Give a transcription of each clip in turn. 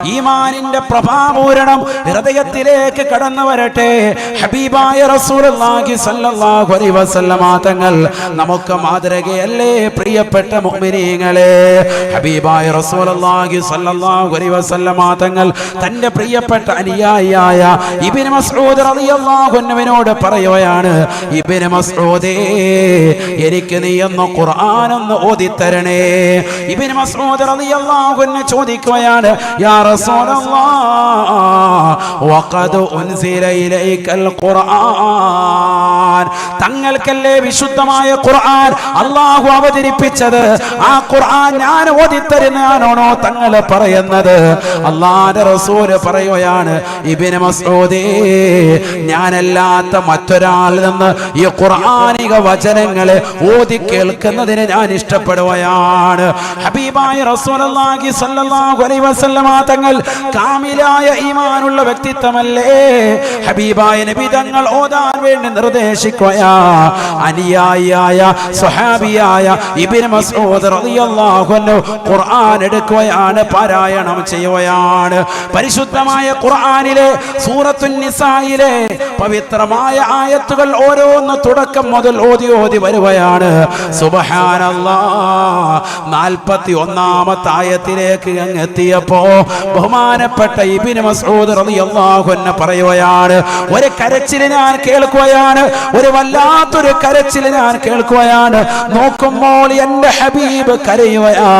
ഈമാനിന്റെ പ്രഭാപൂരണം ഹൃദയത്തിലേക്ക് കടന്നു വരട്ടെ. ഹബീബായ റസൂലുള്ളാഹി സ്വല്ലല്ലാഹു അലൈഹി വസല്ലമ തങ്ങൾ നമുക്ക് മാതൃകയല്ലേ പ്രിയപ്പെട്ട മുഅ്മിനീങ്ങളെ? ഹബീബായ റസൂലുള്ളാഹി സ്വല്ലല്ലാഹു അലൈഹി വസല്ലമ തങ്ങൾ തന്റെ പ്രിയപ്പെട്ട അനുയായിയായ ഇബ്നു മസ്ഊദ് റളിയല്ലാഹു അൻഹുവിനോട് പറയുകയാണ് ഇബ്നു മസ്ഊദേ എനിക്ക് നീ ഒന്ന് ഖുർആൻ ഒന്ന് ഓതി തരണേ ഇബ്നു മസ്ഊദ് റളിയല്ലാഹു അൻഹു ചോദിക്കുകയാണ് യാ റസൂലല്ലാഹ് വഖദ് ഉൻസില ഇലൈക്കൽ ഖുർആൻ. തങ്ങൾക്കല്ലേ വിശുദ്ധമായ ഖുർആൻ അള്ളാഹു അവതരിപ്പിച്ചത്? ആ ഖുർആൻ ഞാൻ ഓതിത്തരുന്നാണോ തങ്ങൾ പറയുന്നത്? അള്ളാന്റെ റസൂൽ പറയുകയാണ് ഇബ്നു മസ്ഊദേ ഞാനല്ലാത്ത മറ്റൊരാളിൽ നിന്ന് ഈ ഖുർആാനിക വചനങ്ങളെ ഓതി കേൾക്കുന്നതിന് ഞാൻ ഇഷ്ടപ്പെടുകയാണ്. ഹബീബായ സ്വല്ലല്ലാഹു അലൈഹി വസല്ലമ തങ്ങൾ കാമിലായ ഈമാനുള്ള വ്യക്തിത്വമല്ലേ? ഹബീബായ നബി തങ്ങൾ ഓതാൻ വേണ്ടി നിർദ്ദേശിക്കുകയാ. അനുയായിയായ സ്വഹാബിയായ ഇബ്നു മസ്ഊദ് റളിയല്ലാഹു അൻഹു ഖുർആൻ എടുക്കുകയാണ് പാരായണം ചെയ്യുകയാണ്. പരിശുദ്ധമായ ഖുർആനിലെ സൂറത്തുൻ നിസായിലെ പവിത്രമായ ആയത്തുകൾ ഓരോന്ന് തുടക്കം മുതൽ ഓതി ഓതി വരുകയാണ്. സുബ്ഹാനല്ലാഹ് നാൽപ്പത്തി ഒന്നാമത്തെ ആയത്തിലേക്ക് അങ്ങ് എത്തിയപ്പോ ബഹുമാനപ്പെട്ട ഇബ്നു മസ്ഊദ് റളിയല്ലാഹു അൻഹു പറയുകയാണ് ഒരു കരച്ചിൽ ഞാൻ കേൾക്കുകയാണ് ഒരു വല്ലാത്തൊരു കരച്ചിൽ ഞാൻ കേൾക്കുകയാണ്. നോക്കുമ്പോൾ എന്റെ ഹബീബ് കരയുകയാ.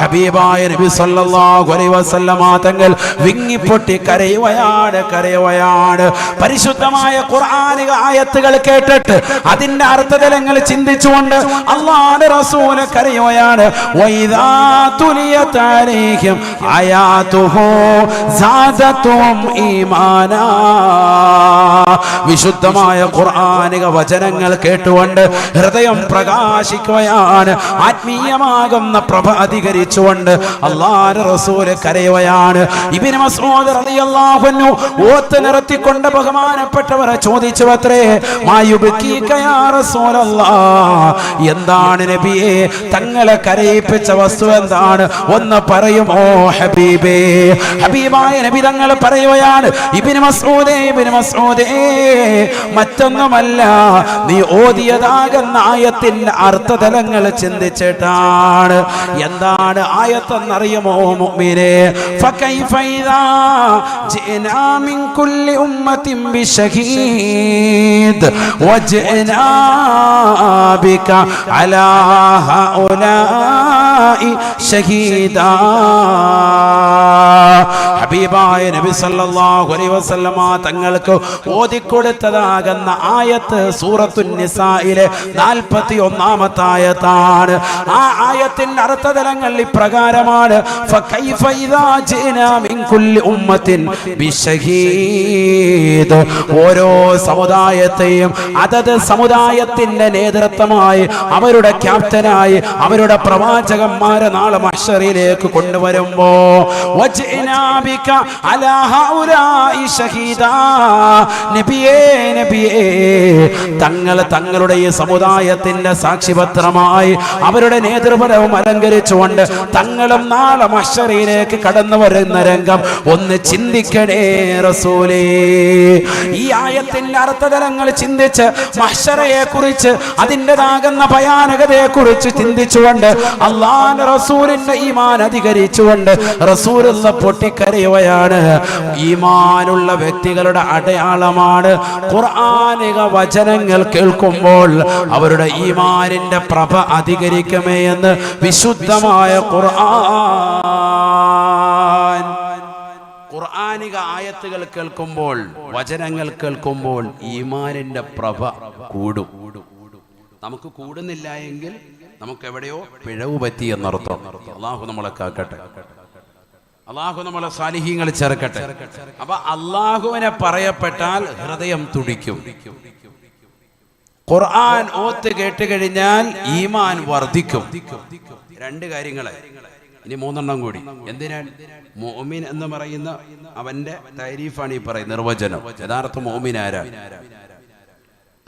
ഹബീബായ നബി സല്ലല്ലാഹു അലൈഹി വസല്ലമ തങ്ങൾ വിങ്ങിപ്പൊട്ടി കരയുകയാണ് കരയുകയാണ്. പരിശുദ്ധമായ ഖുർആനിക ആയത്തുകൾ കേട്ടിട്ട് അതിന്റെ അർത്ഥതലങ്ങൾ ചിന്തിച്ചുകൊണ്ട് അള്ളാഹുവിന്റെ റസൂൽ കരയുകയാണ്. വൈദാ തുലിയത് അലൈഹിം ആയാതുഹു സാദതും ഈമാനാ വിശുദ്ധമായ ഖുർആനിക വചനങ്ങൾ കേട്ടുകൊണ്ട് ഹൃദയം പ്രകാശിക്കുകയാണ് ആത്മീയമാകുന്ന പ്രഭ അധികരിച്ചുകൊണ്ട് അള്ളാഹുവിന്റെ റസൂൽ കരയുകയാണ്. ഇബ്നു മസ്ഊദ് റളിയല്ലാഹു ഓത്ത് നിർത്തിക്കൊണ്ട് ബഹുമാനപ്പെട്ടവരെ ചോദിച്ചു അത്രേ എന്താണ് നബിയെ തങ്ങളെ കരയിപ്പിച്ച വസ്തു എന്താണ്? ഒന്ന് പറയുമോ ഹബീബേ? ഹബീബായ നബി തങ്ങൾ പറയുകയാണ് ഇബ്നു മസൂദേ ഇബ്നു മസ്ഊദേ മറ്റൊന്നുമല്ല നീ ഓതിയതാകുന്ന ആയത്തിന്റെ അർത്ഥതലങ്ങൾ ചിന്തിച്ചിട്ടാണ്. എന്താണ് ആയത്തെന്നറിയുമോ മുഅ്മിനേ? കുല്ലി ബിശഹീദ് ഷഹീദാ. ഹബീബായ നബി സല്ലല്ലാഹു അലൈഹി വസല്ലമ തങ്ങൾക്ക് ഓതി കൊടുത്തതാകുന്ന ആയത്ത് സൂറത്തുൻ നിസായിലെ 41 ആയത്താണ് ആ ആയത്തിന്റെ അർത്ഥതലങ്ങൾ ഇപ്രകാരമാണ്. ഓരോ സമുദായത്തെയും അതത് സമുദായത്തിന്റെ നേതൃത്വമായി അവരുടെ ക്യാപ്റ്റനായി അവരുടെ പ്രവാചകന്മാരെ നാളെ മഹ്ശറിലേക്ക് കൊണ്ടുവരുമ്പോ വജ്ഇനാ ബിക അലാ ഹൗലാഇ ഷഹീദാ. നബിയേ നബിയേ തങ്ങൾ തങ്ങളുടെ ഈ സമുദായത്തിന്റെ സാക്ഷിപത്രമായി അവരുടെ നേതൃപരവും അലങ്കരിച്ചുകൊണ്ട് തങ്ങളും നാളെ മഷറിയിലേക്ക് കടന്നു വരുന്ന രംഗം ഒന്ന് ചിന്തിക്കണേ റസൂലേ. ഈ ആയത്തിന്റെ അർത്ഥതലങ്ങൾ ചിന്തിച്ച് മഷറയെ കുറിച്ച് അതിന്റെതാകുന്ന ഭയാനകതയെ കുറിച്ച് ചിന്തിച്ചുകൊണ്ട് അള്ളാൻ റസൂലിന്റെ ഈമാൻ അധികരിച്ചുകൊണ്ട് റസൂലുള്ള പൊട്ടിക്കരയുകയാണ് ഈമാനുള്ള വ്യക്തികളുടെ അടയാളമാണ് ഖുർആാനിക വചനങ്ങൾ കേൾക്കുമ്പോൾ അവരുടെ ഈമാനിന്റെ പ്രഭ അധികരിക്കുമേ എന്ന് വിശുദ്ധമായ ഖുർആൻ. ഖുർആാനിക ആയത്തുകൾ കേൾക്കുമ്പോൾ വചനങ്ങൾ കേൾക്കുമ്പോൾ ഈമാനിന്റെ പ്രഭ കൂടും. നമുക്ക് കൂടുന്നില്ല എങ്കിൽ നമുക്ക് എവിടെയോ പിഴവ് പറ്റി എന്നർത്ഥം. അള്ളാഹു നമ്മളെ കാക്കട്ടെ. അള്ളാഹു നമ്മളെ സാലിഹ്യങ്ങൾ ചേർക്കട്ടെ അപ്പൊ അള്ളാഹുവിനെ പറയപ്പെട്ടാൽ ഹൃദയം തുടിക്കും. ഖുർആൻ ഓത്ത് കേട്ട് കഴിഞ്ഞാൽ ഈമാൻ വർദ്ധിക്കും. രണ്ട് കാര്യങ്ങളെ. ഇനി മൂന്നെണ്ണം കൂടി. എന്തിനാണ് മോമിൻ എന്ന് പറയുന്ന അവന്റെ തൈരീഫാണ് ഈ പറയുന്നത് നിർവചനം. യഥാർത്ഥ മോമിൻ ആരാണ്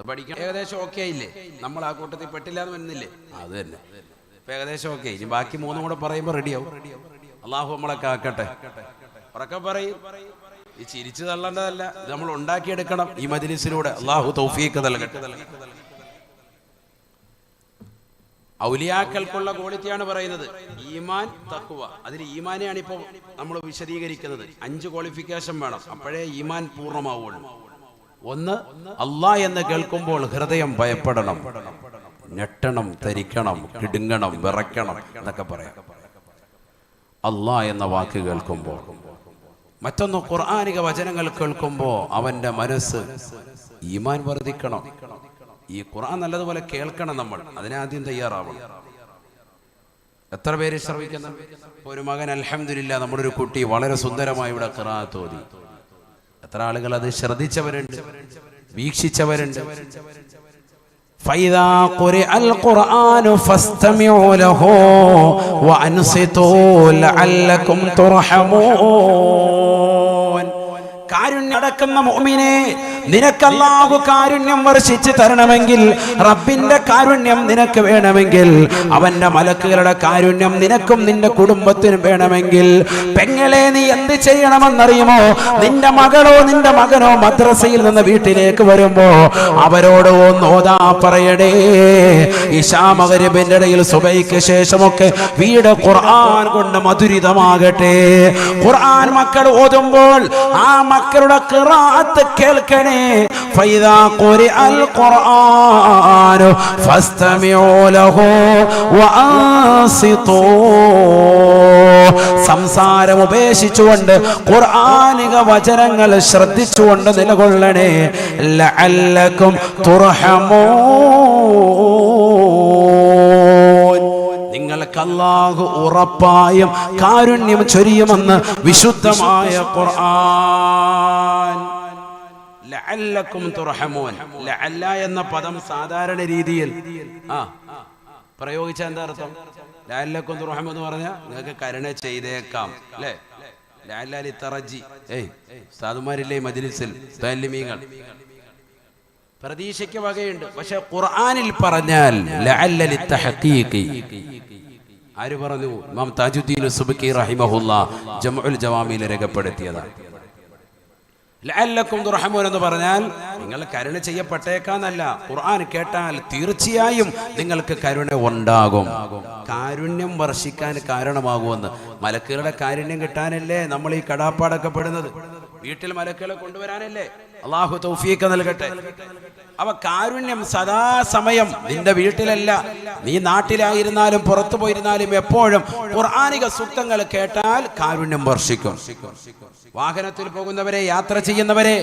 പഠിക്കണം ഏകദേശം ഓക്കെ ഇല്ലേ നമ്മൾ ആ കൂട്ടത്തിൽ പെട്ടില്ല എന്ന് വരുന്നില്ലേ അത് തന്നെ. ഏകദേശം ഓക്കെ ഇനി ബാക്കി മൂന്നും കൂടെ പറയുമ്പോൾ റെഡിയാവും അള്ളാഹു നമ്മളെ കാക്കട്ടെ. ഉറക്കെ പറയും. ഈ ചിരിച്ചു തള്ളേണ്ടതല്ല. ഇത് നമ്മൾ ഉണ്ടാക്കിയെടുക്കണം ഈ മജിലിസിലൂടെ. അള്ളാഹു തൗഫീഖ് നൽകട്ടെ. ഔലിയാക്കൾക്കുള്ള ക്വാളിറ്റിയാണ് പറയുന്നത്. ഈമാൻ തഖ്വ. അതിൽ ഈമാനെയാണ് ഇപ്പോൾ നമ്മൾ വിശദീകരിക്കുന്നത്. അഞ്ച് ക്വാളിഫിക്കേഷൻ വേണം. അപ്പോഴേ ഈമാൻ പൂർണമാവുള്ളൂ. ഒന്ന് അള്ളാ എന്ന് കേൾക്കുമ്പോൾ ഹൃദയം ഭയപ്പെടണം. ഞെട്ടണം തരിക്കണം കിടുങ്ങണം വിറയ്ക്കണം എന്നൊക്കെ പറയാം. അള്ളാ എന്ന വാക്ക് കേൾക്കുമ്പോൾ. മറ്റൊന്ന് ഖുർആാനിക വചനങ്ങൾ കേൾക്കുമ്പോൾ അവന്റെ മനസ്സ് ഈമാൻ വർദ്ധിക്കണം. ഈ ഖുർആൻ നല്ലതുപോലെ കേൾക്കണം നമ്മൾ. അതിനാദ്യം തയ്യാറാവണം. എത്ര പേര് ശ്രമിക്കുന്നു? ഒരു മകൻ അലഹമില്ല നമ്മുടെ ഒരു കുട്ടി വളരെ സുന്ദരമായി ഇവിടെ ഖിറാഅത്ത് ഓതി. എത്ര ആളുകൾ അത് ശ്രദ്ധിച്ചവരുണ്ട് വീക്ഷിച്ചവരുണ്ട്. فإذا قرئ القرآن فاستمعوا له وأنصتوا لعلكم ترحمون കാരുണ്യടക്കുന്ന മുഅ്മിനെ നിനക്ക് അല്ലാഹു കാരുണ്യം വർഷിച്ചു തരണമെങ്കിൽ റബ്ബിന്റെ കാരുണ്യം നിനക്ക് വേണമെങ്കിൽ അവന്റെ മലക്കുകളുടെ കാരുണ്യം നിനക്കും നിന്റെ കുടുംബത്തിനും വേണമെങ്കിൽ. പെങ്ങളെ നീ എന്ത് ചെയ്യണമെന്നറിയുമോ? നിന്റെ മകളോ നിന്റെ മകനോ മദ്രസയിൽ നിന്ന് വീട്ടിലേക്ക് വരുമ്പോ അവരോട് ഒന്നോതാ പറയടേ. ഇഷാമകരിബിന്റെ ഇടയിൽ സുബൈക്ക് ശേഷമൊക്കെ വീട് ഖുർആൻ കൊണ്ട് മധുരിതമാകട്ടെ. ഖുർആൻ മക്കൾ ഓതുമ്പോൾ ആ മക്കളുടെ കേൾക്കണേ. ഫസ്തമിഊ ലഹു സംസാരം ഉപേക്ഷിച്ചുകൊണ്ട് ഖുർആനിക വചനങ്ങൾ ശ്രദ്ധിച്ചുകൊണ്ട് നിലകൊള്ളണേ. ലഅല്ലക്കും തുർഹമൂ നിങ്ങൾക്ക് അല്ലാഹു ഉറപ്പായും കാരുണ്യം ചൊരിയുമെന്ന് വിശുദ്ധമായ ഖുർആൻ. ലഅല്ലക്കും തുർഹമൂൻ. ലഅല്ല എന്ന പദം സാധാരണ രീതിയിൽ. ആ പ്രയോഗിച്ച എന്താ അർത്ഥം? ലഅല്ലക്കും തുർഹമു എന്ന് പറഞ്ഞാൽ നിങ്ങൾക്ക് കരുണ ചെയ്തേക്കാം. അല്ലേ? ലഅല്ലി തറജി ഏയ് സാധുമാരില്ലേ മജ്ലിസിൽ? തല്ലിമീങ്ങൾ പ്രതീക്ഷയ്ക്ക് വകയുണ്ട്. പക്ഷെ ഖുർആനിൽ പറഞ്ഞാൽ ലഅല്ലലി തഹഖീഖി. ആര് പറഞ്ഞു? ഇമാം താജുദ്ദീൻ സുബ്കി റഹിമഹുല്ല ജംഉൽ ജവാമിയിൽ രേഖപ്പെടുത്തിയതാണ് ലഅല്ലക്കും തുർഹമൂൻ എന്ന് പറഞ്ഞാൽ നിങ്ങൾ കരുണ ചെയ്യപ്പെട്ടേക്കാന്നല്ല. ഖുർആൻ കേട്ടാൽ തീർച്ചയായും നിങ്ങൾക്ക് കരുണ ഉണ്ടാകും. കാരുണ്യം വർഷിക്കാൻ കാരണമാകുമെന്ന്. മലക്കുകളുടെ കാരുണ്യം കിട്ടാനല്ലേ നമ്മൾ ഈ കടാപ്പാടൊക്കെ പെടുന്നത്? വീട്ടിൽ മലക്കുകളെ കൊണ്ടുവരാനല്ലേ? അള്ളാഹു തൗഫീഖ് നൽകട്ടെ. അവ കാരുണ്യം സദാസമയം നിന്റെ വീട്ടിലല്ല. നീ നാട്ടിലായിരുന്നാലും പുറത്തു പോയിരുന്നാലും എപ്പോഴും ഖുർആാനിക സൂക്തങ്ങൾ കേട്ടാൽ കാരുണ്യം വർഷിക്കും. വാഹനത്തിൽ പോകുന്നവരെ യാത്ര ചെയ്യുന്നവരെ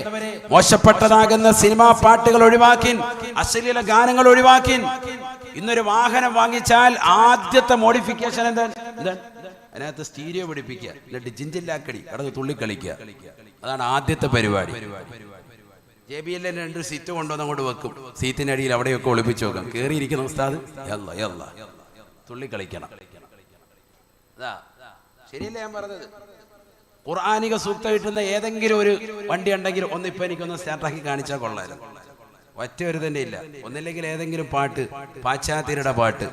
മോശപ്പെട്ടതാകുന്ന സിനിമാ പാട്ടുകൾ ഒഴിവാക്കിൻ അശ്ലീല ഗാനങ്ങൾ ഒഴിവാക്കിൻ. ഇന്നൊരു വാഹനം വാങ്ങിച്ചാൽ ആദ്യത്തെ മോഡിഫിക്കേഷൻ എന്താണ് അതിനകത്ത് സ്റ്റീരിയോ പിടിപ്പിക്കുക. എന്നിട്ട് ജിഞ്ചില്ലാക്കടി കടന്ന് തുള്ളിക്കളിക്കുക. അതാണ് ആദ്യത്തെ പരിപാടി. ജെ ബി എല്ലിന് രണ്ട് സീറ്റ് കൊണ്ടുവന്ന് അങ്ങോട്ട് വെക്കും. സീറ്റിനടിയിൽ അവിടെയൊക്കെ ഒളിപ്പിച്ചു നോക്കാം കയറിയിരിക്കുന്ന ഉസ്താദ്. തുള്ളിക്കളിക്കണം. അതാ ശരിയല്ലേ ഞാൻ പറഞ്ഞത്? ഖുർആാനിക സൂക്തം കിട്ടുന്ന ഏതെങ്കിലും ഒരു വണ്ടി ഉണ്ടെങ്കിൽ ഒന്ന് ഇപ്പൊ എനിക്കൊന്ന് സ്റ്റാർട്ടാക്കി കാണിച്ചാൽ കൊള്ളാലും ഒറ്റ ഒരു തന്നെ ഇല്ല. ഒന്നില്ലെങ്കിൽ ഏതെങ്കിലും പാട്ട് പാശ്ചാത്യരുടെ പാട്ട്.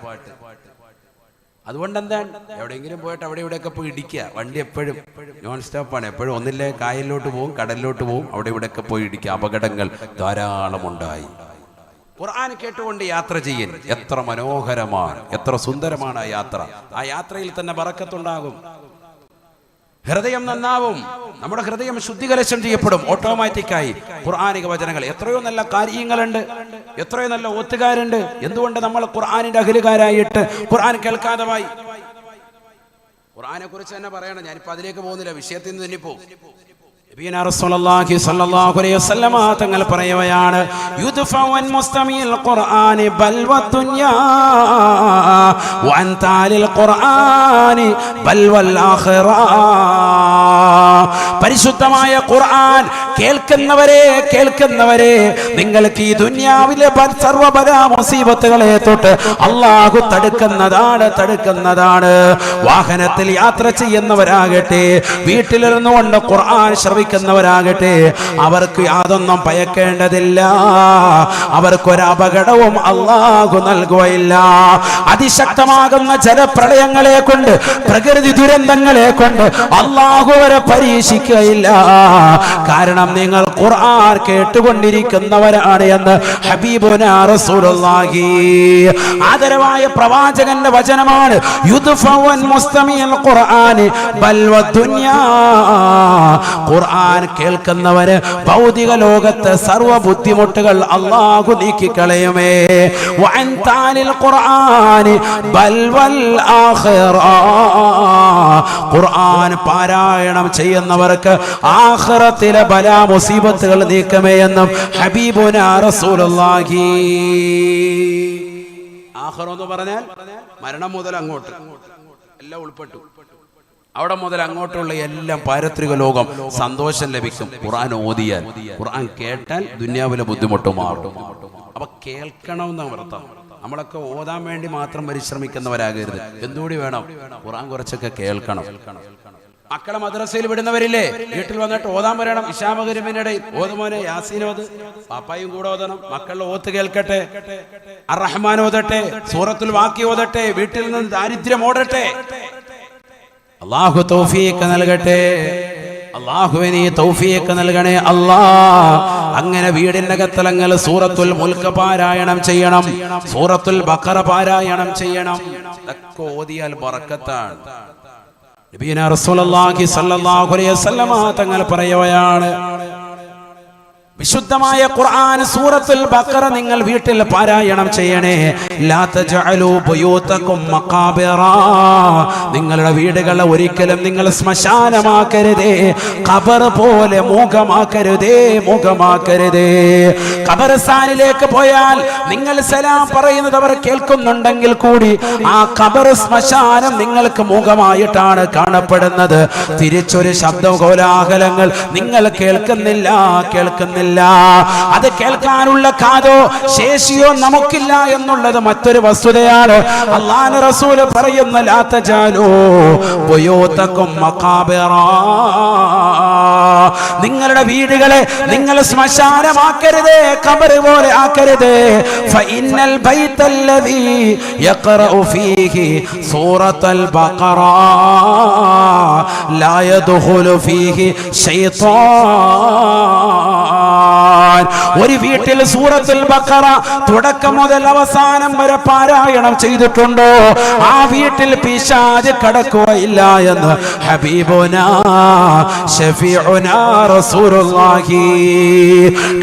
അതുകൊണ്ട് എന്താണ് എവിടെയെങ്കിലും പോയിട്ട് അവിടെ ഇവിടെയൊക്കെ പോയി ഇടിക്കുക. വണ്ടി എപ്പോഴും നോൺ സ്റ്റോപ്പാണ് എപ്പോഴും ഒന്നില്ലേ? കായലിലോട്ട് പോകും കടലിലോട്ട് പോകും അവിടെ ഇവിടെയൊക്കെ പോയി ഇടിക്കുക. അപകടങ്ങൾ ധാരാളം ഉണ്ടായി ഖുർആൻ കേട്ടുകൊണ്ട് യാത്ര ചെയ്യൻ. എത്ര മനോഹരമാണ്. എത്ര സുന്ദരമാണ് ആ യാത്ര. ആ യാത്രയിൽ തന്നെ ബറക്കത്തുണ്ടാകും. ഹൃദയം നന്നാവും. നമ്മുടെ ഹൃദയം ശുദ്ധികലശം ചെയ്യപ്പെടും. ഓട്ടോമാറ്റിക്കായി. ഖുർആാനിക വചനങ്ങൾ. എത്രയോ നല്ല കാര്യങ്ങളുണ്ട്. എത്രയോ നല്ല ഒത്തുകാരുണ്ട് എന്തുകൊണ്ട് നമ്മൾ ഖുർആാനിന്റെ അഖിലുകാരായിട്ട്? ഖുർആൻ കേൾക്കാതെ ഖുർആാനെ കുറിച്ച് തന്നെ പറയണം. ഞാനിപ്പോ അതിലേക്ക് പോകുന്നില്ല. വിഷയത്തിൽ നിന്ന് തന്നെ പോകും. തങ്ങൾ പറയുകയാണ് പരിശുദ്ധമായ ഖുർആൻ കേൾക്കുന്നവരെ കേൾക്കുന്നവരെ നിങ്ങൾക്ക് ഈ ദുന്യാവിലെ സർവപര മുസീബത്തുകളെ തൊട്ട് അള്ളാഹു തടുക്കുന്നതാണ് തടുക്കുന്നതാണ്. വാഹനത്തിൽ യാത്ര ചെയ്യുന്നവരാകട്ടെ വീട്ടിലിരുന്നു കൊണ്ട് ഖുർആൻ ശ്രവിക്കുന്നവരാകട്ടെ അവർക്ക് യാതൊന്നും ഭയക്കേണ്ടതില്ല. അവർക്കൊരു അപകടവും അള്ളാഹു നൽകുകയില്ല. അതിശക്തമാകുന്ന ജലപ്രളയങ്ങളെ കൊണ്ട് പ്രകൃതി ദുരന്തങ്ങളെ കൊണ്ട് അള്ളാഹു വരെ പരീക്ഷിക്കുകയില്ല. കാരണം നിങ്ങൾ ഖുർആൻ കേട്ടുകൊണ്ടിരിക്കുന്നവരാണ് എന്ന് ഹബീബുന റസൂലുള്ളാഹി. ആദരവായ പ്രവാചകന്റെ വചനമാണ് യുദ്ഫവൻ മുസ്തമിയൽ ഖുർആൻ ബൽ ദുനിയാ. ഖുർആൻ കേൾക്കുന്നവരെ ഭൗതിക ലോകത്തെ സർവ ബുദ്ധിമുട്ടുകൾ അള്ളാഹു നീക്കിക്കളയുമേ. ബൽ വൽ ആഖിറ. ഖുർആൻ പാരായണം ചെയ്യുന്നവർക്ക് ആഖിറത്തിലെ ബലാ മുസീബത്തുകൾ നീക്കമേ എന്നും ഹബീബുന റസൂലുള്ളാഹി. ആഹ്റം എന്ന് പറഞ്ഞാൽ മരണം മുതൽ അങ്ങോട്ട്. എല്ലാം ഉൾപ്പെട്ടു. അവിടെ മുതൽ അങ്ങോട്ടുള്ള എല്ലാം പാരത്രിക ലോകം സന്തോഷം ലഭിക്കും. ഖുർആൻ ഓതിയാൽ. ഖുർആൻ കേട്ടാൽ ദുന്യാവിലെ ബുദ്ധിമുട്ട് മാറും. അപ്പൊ കേൾക്കണമെന്ന് അർത്ഥം നമ്മളൊക്കെ ഓതാൻ വേണ്ടി മാത്രം പരിശ്രമിക്കുന്നവരാകരുത്. എന്തുകൂടി വേണം? ഖുർആൻ കുറച്ചൊക്കെ കേൾക്കണം. മക്കളെ മദ്രസയിൽ വിടുന്നവരില്ലേ? വീട്ടിൽ വന്നിട്ട് ഓതാൻ പറയണം. ഇഷാമകരിമിനിടയിൽ ഓതുമോനെ യാസീനോത് പാപ്പായും കൂടെ ഓതണം. മക്കളുടെ ഓത്ത് കേൾക്കട്ടെ. അറഹ്മാൻ ഓതട്ടെ. സൂറത്തിൽ വാക്കി ഓതട്ടെ. വീട്ടിൽ നിന്ന് ദാരിദ്ര്യം ഓടട്ടെ. അള്ളാഹു തോഫിയൊക്കെ നൽകട്ടെ. അള്ളാഹുവിനെ തൗഫിയൊക്കെ നൽകണേ അല്ലാ. അങ്ങനെ വീടിന്റെ കത്തലങ്ങൾ സൂറത്തുൽ മുൽക്ക് പാരായണം ചെയ്യണം. സൂറത്തുൽ ബക്കറ പാരായണം ചെയ്യണം. ഓതിയാൽ ബറക്കത്താണ് നബീന റസൂലുള്ളാഹി സ്വല്ലല്ലാഹു അലൈഹി വസല്ലമ തങ്ങൾ പറയുകയാണ് വിശുദ്ധമായ ഖുർആൻ സൂറത്തുൽ ബഖറ നിങ്ങൾ വീട്ടിൽ പാരായണം ചെയ്യണേ. ലാ തജഅലു ബുയൂതകും മഖാബിറ. നിങ്ങളുടെ വീടുകളെ ഒരിക്കലും നിങ്ങൾ ശ്മശാനമാക്കരുതേ. ഖബർ പോലെ മൂകമാക്കരുതേ മൂകമാക്കരുതേ. ഖബർസ്ഥാനിലേക്ക് പോയാൽ നിങ്ങൾ സലാം പറയുന്നത് അവർ കേൾക്കുന്നുണ്ടെങ്കിൽ കൂടി ആ ഖബർ ശ്മശാനം നിങ്ങൾക്ക് മൂകമായിട്ടാണ് കാണപ്പെടുന്നത്. തിരിച്ചൊരു ശബ്ദ കോലാഹലങ്ങൾ നിങ്ങൾ കേൾക്കുന്നില്ല കേൾക്കുന്നില്ല. അത് കേൾക്കാനുള്ള കാതോ ശേഷിയോ നമുക്കില്ല എന്നുള്ളത് മറ്റൊരു വസ്തുതയാണ്. അള്ളാഹ് റസൂൽ പറയുന്ന ലാത്തജാലോ ബുയൂതകും മഖാബിറ. നിങ്ങളുടെ വീടുകളെ നിങ്ങൾ ശ്മശാനമാക്കരുതേ കബറ് പോലെ ആക്കരുതേ. സൂറത്തുൽ ബഖറ. ലാ ഒരു വീട്ടിൽ സൂറത്തുൽ ബഖറ തുടക്കം മുതൽ അവസാനം വരെ പാരായണം ചെയ്തിട്ടുണ്ടോ? ആ വീട്ടിൽ പിശാച് കടക്കുകയില്ല എന്ന് ഹബീബുന ഷഫീഉനാ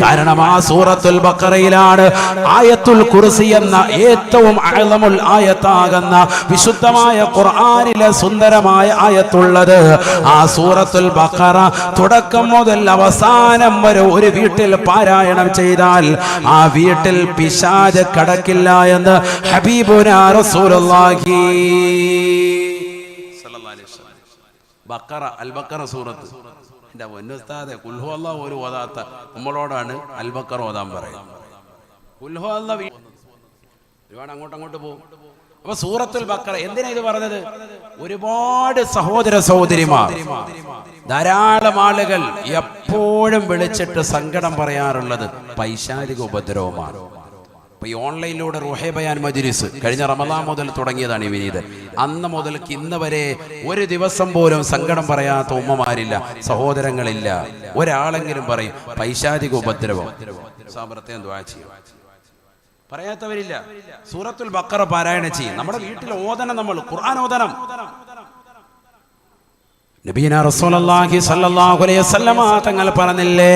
കാരണം ആ സൂറത്തുൽ ബക്കറയിലാണ് ആയത്തുൽ കുറിസി എന്ന ഏറ്റവും അഴലമുൽ ആയത്താകുന്ന വിശുദ്ധമായ ഖുർആാനിലെ സുന്ദരമായ ആയത്തുള്ളത്. ആ സൂറത്തുൽ ബക്കറ തുടക്കം മുതൽ അവസാനം വരെ ഒരു വീട്ടിൽ പാരായണം ചെയ്താൽ ആ വീട്ടിൽ പിശാജ് കടക്കില്ല എന്ന് ഹബീബുനാ റസൂലുള്ളാഹി. ബക്കറ അൽ ബക്കറ സൂറത്ത്. എന്റെ പൊന്നുസ്താദെ അല്ല ഒരു ഓതാത്ത നമ്മളോടാണ് അൽബക്കർ ഓതാൻ പറയുന്നത്. കുൽഹു അല്ല ഒരുപാട് അങ്ങോട്ട് അങ്ങോട്ട് പോകും. അപ്പൊ സൂറത്തുൽ ബക്കറ എന്തിനാ ഇത് പറഞ്ഞത്? ഒരുപാട് സഹോദര സഹോദരിമാർ ധാരാളം ആളുകൾ എപ്പോഴും വിളിച്ചിട്ട് സങ്കടം പറയാറുള്ളത് പൈശാചിക ഉപദ്രവമാണ്. അപ്പൊ ഈ ഓൺലൈനിലൂടെ റുഹേബയാൻ മജ്ലിസ് കഴിഞ്ഞ റമദാൻ മുതൽ തുടങ്ങിയതാണ് ഈ വിനീത്. അന്ന് മുതൽ ഇന്ന് വരെ ഒരു ദിവസം പോലും സങ്കടം പറയാത്ത ഉമ്മമാരില്ല സഹോദരങ്ങളില്ല. ഒരാളെങ്കിലും പറയും പൈശാചിക ഉപദ്രവം. പറയാത്തവരില്ല. സൂറത്തുൽ ബക്കറ പാരായണം ചെയ്യും. നമ്മുടെ വീട്ടിൽ ഓതനം നമ്മൾ ഖുർആൻ ഓതണം നബീന റസൂലുള്ളാഹി സ്വല്ലല്ലാഹു അലൈഹി വസല്ലമ തങ്ങൾ പറഞ്ഞില്ലേ